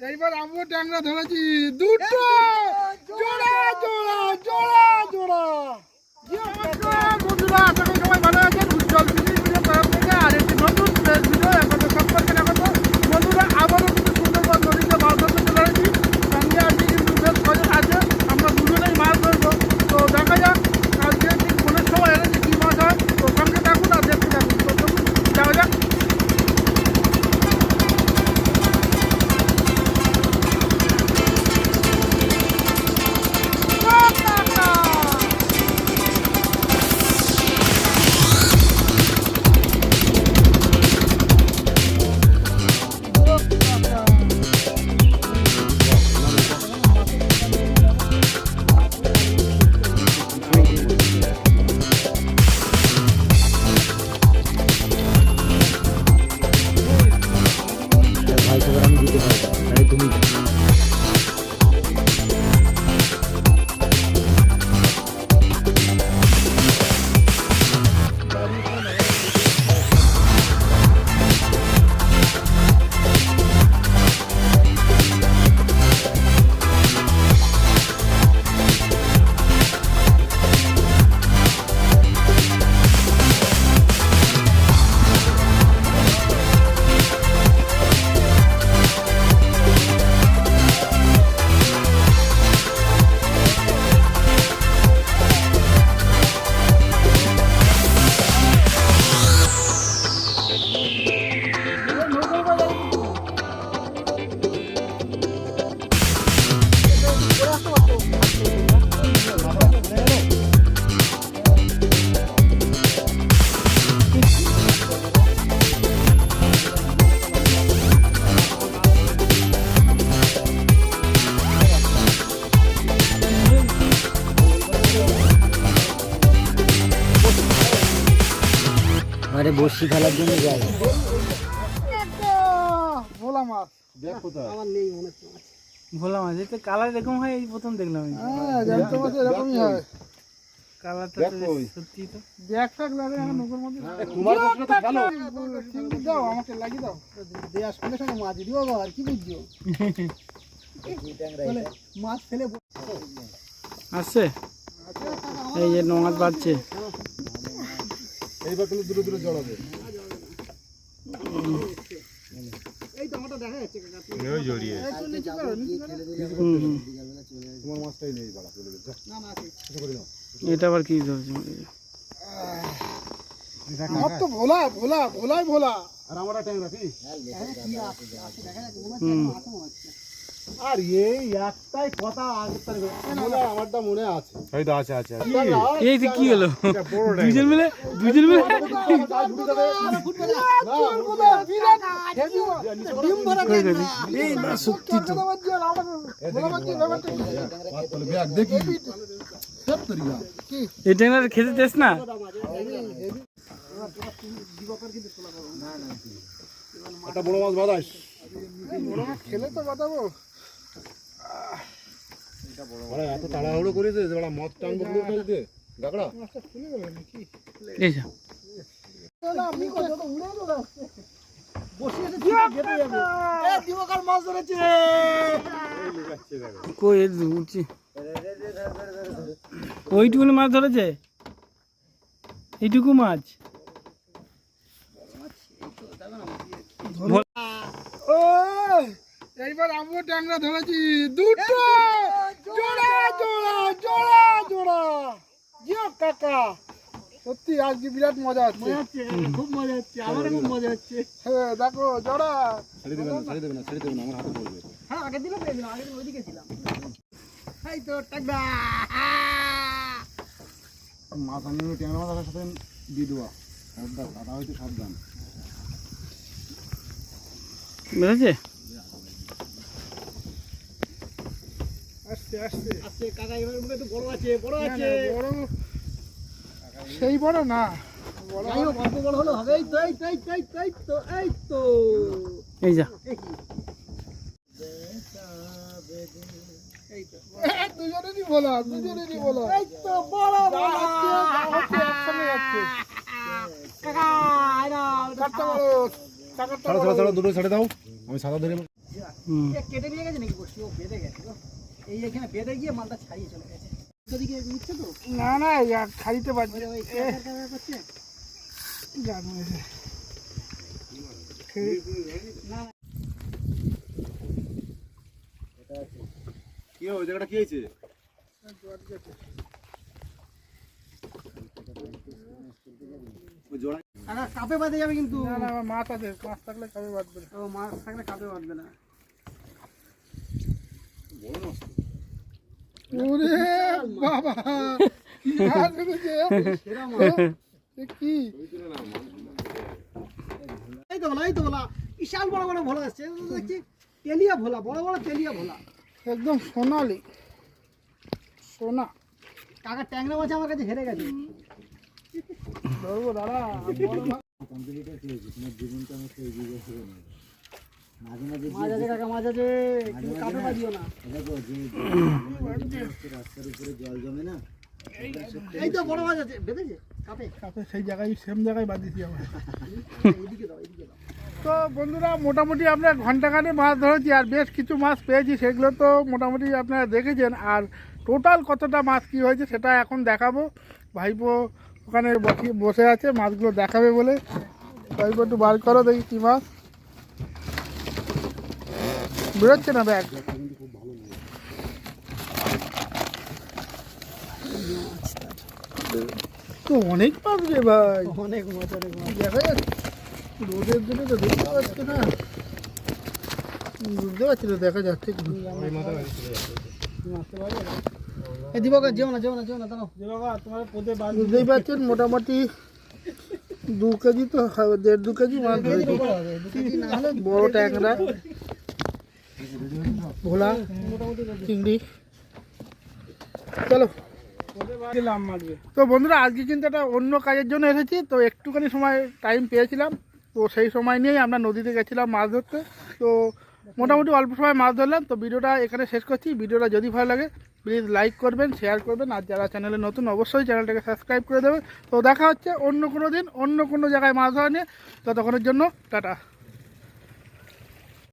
এইবার আমিও ট্যাংরা ধরেছি। দুটো! জোড়া জোড়া জোড়া জোড়া। আরে বসি খেলার জন্য যাই ভোলা মাছ। ভোলা মাছ এই তো কালার এরকম হয় এই প্রথম দেখলাম আমি। হ্যাঁ জ্যান্ত মাছ এরকমই হয়। কালারটা তো সত্যি তো। ব্যাগ ফ্যাগ লাগে এখন নৌকোর মধ্যে। চিংড়ি দাও আমাকে লাগিয়ে দাও। সঙ্গে মাছ দিও আর কি বুঝছ? মাছ ফেলে এই যে নোমাজ বাজছে। এইবার কিন্তু দূরে দূরে জড়াবে দেখা যাচ্ছে এটা আবার কি ধরছে? আমার তো ভোলা ভোলা ভোলাই ভোলা। আর আমরা ট্যাংরা কি? হুম। আর এই একটাই কথা আগের তারিখে। মনে আমারটা মনে আছে। এই তো আছে আছে এই তো কি হলো? দুজন মিলে দুজন মিলে? সত্যি তো এই ট্যাংরা খেতে তেস না? একটা বড় মাছ বাদাস বড় মাছ খেলে তো বাতাবো বড় এত তাড়াহুড়ো করেছে মদ টানবো গাগড়া। খুলে গেল নাকি এই যা দিবকার মাছ ধরেছে? ওইটুকুনি মাছ? এইটুকু মাছ এইবার আমিও ট্যাংরা ধরেছি। দুটো! জোড়া জোড়া। জোড়া জোড়া জিও কাকা সত্যি আজকে বিরাট মজা হচ্ছে। খুব মজা হচ্ছে। আমারও খুব মজা হচ্ছে। হ্যাঁ দেখো জোড়া। ছেড়ে দেবে না ছেড়ে দেবে না ছেড়ে দেবে না আমার হাতে পড়বে হ্যাঁ দিনও পেয়েছিলাম আগের ওইদিকে ছিলাম। এই তো টাকদা মাছ আনলে ট্যাংরা আসার সাথে দিয়ে দেওয়া সাবধান দাদা হয়তো সাবধান। বুঝেছে আসছে আসছে আজকে কাকা এবার মনে তো বড় আছে বড় না, বড় সেই বড় না। এই যা। দুজনেরই বলা দুজনেরই বলা। এই তো বড় ছাড়ো ছাড়ো দুটো ছেড়ে দাও। আমি সাদা ধরে কেটে নিয়ে গেছে নাকি বসি বেঁধে গেছে। এই এখানে বেঁধে গিয়ে মালটা ছাড়িয়ে চলে গেছে। ওদিকে নিচ্ছে তো? না না খাইতে পারছি। না। কি হবে জায়গাটা কি হয়েছে? ওই জোড়া কাকা কাপে বাঁধে যাবে কিন্তু। না না মাছ আছে মাছ থাকলে খাবে বাঁধবে। না। ও মাছ থাকলে কাপে বাঁধবে না। ওরে বাবা কি মাছ এনেছে? কি? এই তো ভোলা এই তো ভোলা বিশাল বড় বড় ভোলা আসছে। দেখছি তেলিয়া ভোলা বড় বড় তেলিয়া ভোলা। একদম সোনালি। সোনা। কাকা ট্যাংরা মাছ আমার কাছে হেরে গেছে। ধরবো দাঁড়া কাকা না এই তো বড় মাছ আছে বেঁধেছে কাপে কাপে সেই জায়গায় সেম জায়গায় বাঁধিয়েছি আমরা। এদিকে দাও এদিকে দাও। তো বন্ধুরা মোটামুটি আমরা ঘন্টাখানে মাছ ধরেছি আর বেশ কিছু মাছ পেয়েছি সেগুলো তো মোটামুটি আপনারা দেখেছেন। আর টোটাল কতটা মাছ কি হয়েছে সেটা এখন দেখাবো। ভাইপো ওখানে বসে বসে আছে মাছগুলো দেখাবে বলে। ভাইপো একটু বার করো দেখি কী মাছ। বেরোচ্ছে না ব্যাগ তো অনেক মাছ রে ভাই। অনেক মাছ অনেক মাছ দেখা যাচ্ছে রোদের জন্য তো দেখতে পাচ্ছি না। বুঝতে পারছি না দেখা যাচ্ছে কি যেও না যেও না যেও না দাঁড়াও। বুঝতেই পারছেন মোটামুটি দু কেজি তো দেড় দু কেজি মাছ ধরেছি। বড় ট্যাংরা ভোলা, চিংড়ি। চলো। তো বন্ধুরা, আজকে কিন্তু একটা অন্য কাজের জন্য এসেছি। তো একটুখানি সময় টাইম পেয়েছিলাম। তো সেই সময় নিয়েই আমরা নদীতে গেছিলাম মাছ ধরতে। তো মোটামুটি অল্প সময় মাছ ধরলাম। তো ভিডিওটা এখানে শেষ করছি। ভিডিওটা যদি ভালো লাগে প্লিজ লাইক করবেন শেয়ার করবেন। আর যারা চ্যানেলে নতুন, অবশ্যই চ্যানেলটাকে সাবস্ক্রাইব করে দেবেন তো দেখা হচ্ছে অন্য কোনো দিন, অন্য কোনো জায়গায় মাছ ধরা নিয়ে। ততক্ষণের জন্য, টাটা।